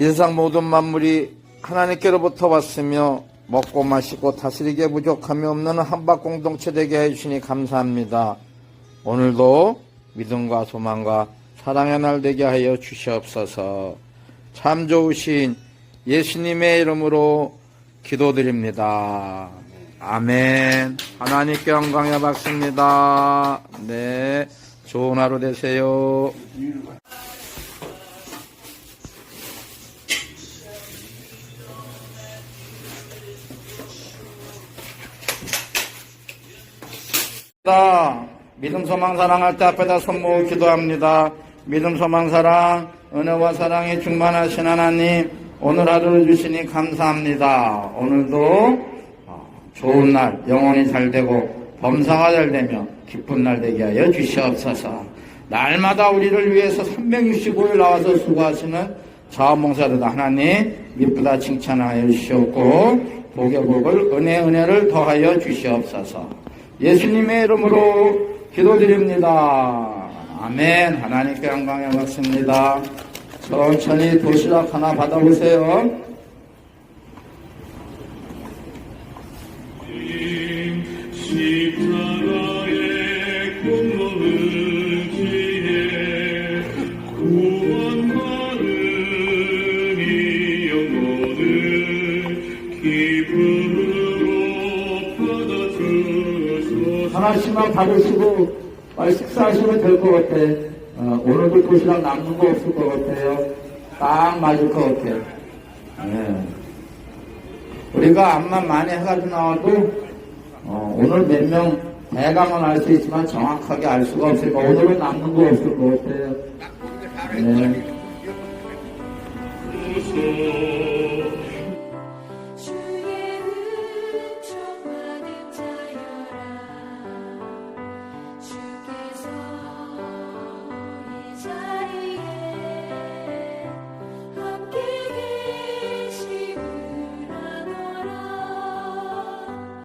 이 세상 모든 만물이 하나님께로부터 왔으며 먹고 마시고 다스리기에 부족함이 없는 한박 공동체 되게 해주시니 감사합니다. 오늘도 믿음과 소망과 사랑의 날 되게 하여 주시옵소서. 참 좋으신 예수님의 이름으로 기도드립니다. 아멘. 하나님께 영광에 받습니다. 네. 좋은 하루 되세요. 다 믿음 소망 사랑할 때 앞에다 손 모으고 기도합니다. 믿음 소망 사랑 은혜와 사랑이 충만하신 하나님 오늘 하루를 주시니 감사합니다. 오늘도 어, 좋은 날 영원히 잘 되고 범사가 잘 되며 기쁜 날 되게 하여 주시옵소서. 날마다 우리를 위해서 365일 나와서 수고하시는 자원봉사자도 하나님 미쁘다 칭찬하여 주시옵고 복의 복을 은혜 은혜를 더하여 주시옵소서. 예수님의 이름으로 기도드립니다. 아멘. 하나님께 영광에 받습니다. 천천히 도시락 하나 받아보세요. 기쁨 하나씩만 받으시고 빨리 식사하시면 될 것 같아. 어, 오늘도 도시락 남는 거 없을 것 같아요. 딱 맞을 것 같아요. 예. 우리가 암만 많이 해가지고 나와도 어, 오늘 몇 명 대강은 알 수 있지만 정확하게 알 수가 없으니까 오늘은 남는 거 없을 것 같아요. 네.